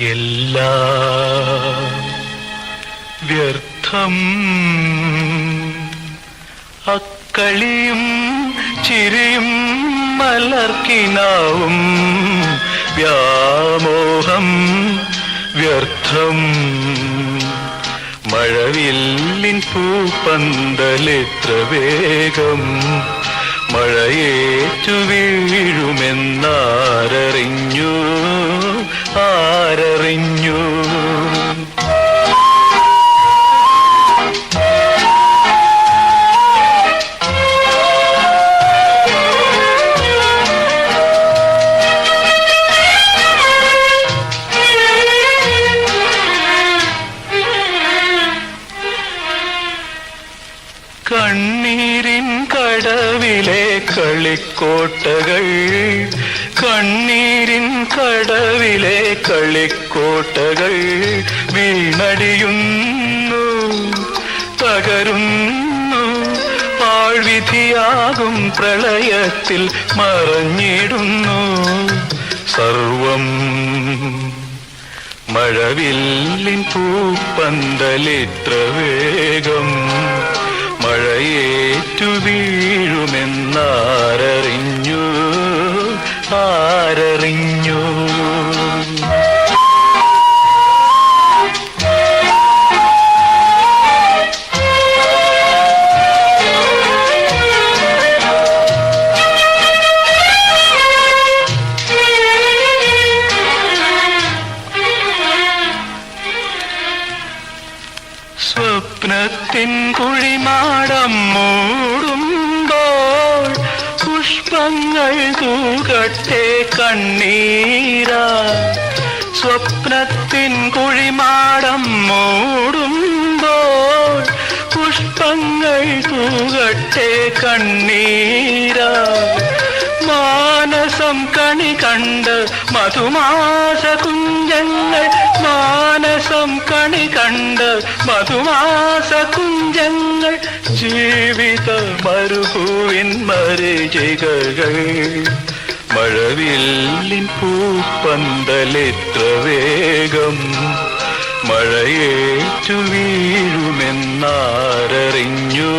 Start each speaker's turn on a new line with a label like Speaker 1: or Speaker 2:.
Speaker 1: എല്ലാം വ്യർത്ഥം. അക്കളിയും ചിരിയും മലർക്കിനാവും. വ്യാമോഹം വ്യർത്ഥം. മഴവില്ലിൻ പൂപ്പന്തലെത്ര വേഗം മഴയേറ്റു വീഴുമെന്നാരറിഞ്ഞു. ആരറിഞ്ഞു കണ്ണീരിൻ കടവിലെ കളിക്കോട്ടകൾ കണ്ണീരിൻ കടവിലെ കളിക്കോട്ടകൾ വീണടിയുന്നു തകരുന്നു. പാഴ്വിധിയാകും പ്രളയത്തിൽ മറഞ്ഞിടുന്നു. സർവം മഴവില്ലിൻ പൂപ്പന്തലിത്ര വേഗം മഴയേറ്റു ആരറിഞ്ഞു സ്വപ്നത്തിൻ കുഴിമാടം മൂടുമ്പോൾ പുഷ്പങ്ങൾ തൂകട്ടെ കണ്ണീരാ. സ്വപ്നത്തിൻ കുഴിമാടം മൂടുമ്പോൾ പുഷ്പങ്ങൾ തൂകട്ടെ കണ്ണീരാ. മാനസം കണി കണ്ട് മധുമാസ കുഞ്ചങ്ങൾ. മാനസം കണി കണ്ട് മധുമാസ കുഞ്ചങ്ങൾ. ജീവിത മരുഭൂവിൻ മരുചികൾ മഴവില്ലിൻ പൂപ്പന്തലെത്ര വേഗം. മഴയേറ്റു വീഴുമെന്നാരറിഞ്ഞു